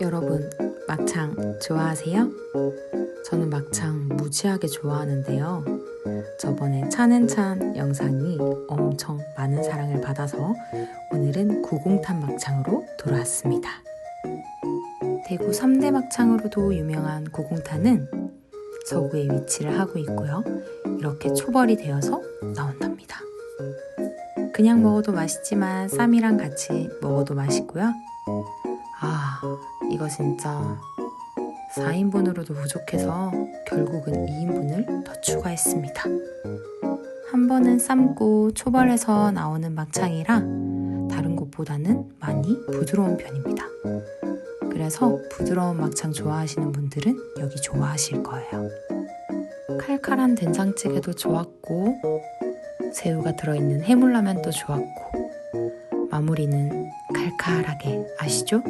여러분, 막창 좋아하세요? 저는 막창 무지하게 좋아하는데요. 저번에 찬앤찬 영상이 엄청 많은 사랑을 받아서 오늘은 구공탄 막창으로 돌아왔습니다. 대구 3대 막창으로도 유명한 구공탄은 서구에 위치를 하고 있고요. 이렇게 초벌이 되어서 나온답니다. 그냥 먹어도 맛있지만 쌈이랑 같이 먹어도 맛있고요. 아, 이거 진짜 4인분으로도 부족해서 결국은 2인분을 더 추가했습니다. 한 번은 삶고 초벌해서 나오는 막창이라 다른 곳보다는 많이 부드러운 편입니다. 그래서 부드러운 막창 좋아하시는 분들은 여기 좋아하실 거예요. 칼칼한 된장찌개도 좋았고 새우가 들어있는 해물라면도 좋았고 마무리는 칼칼하게 아시죠?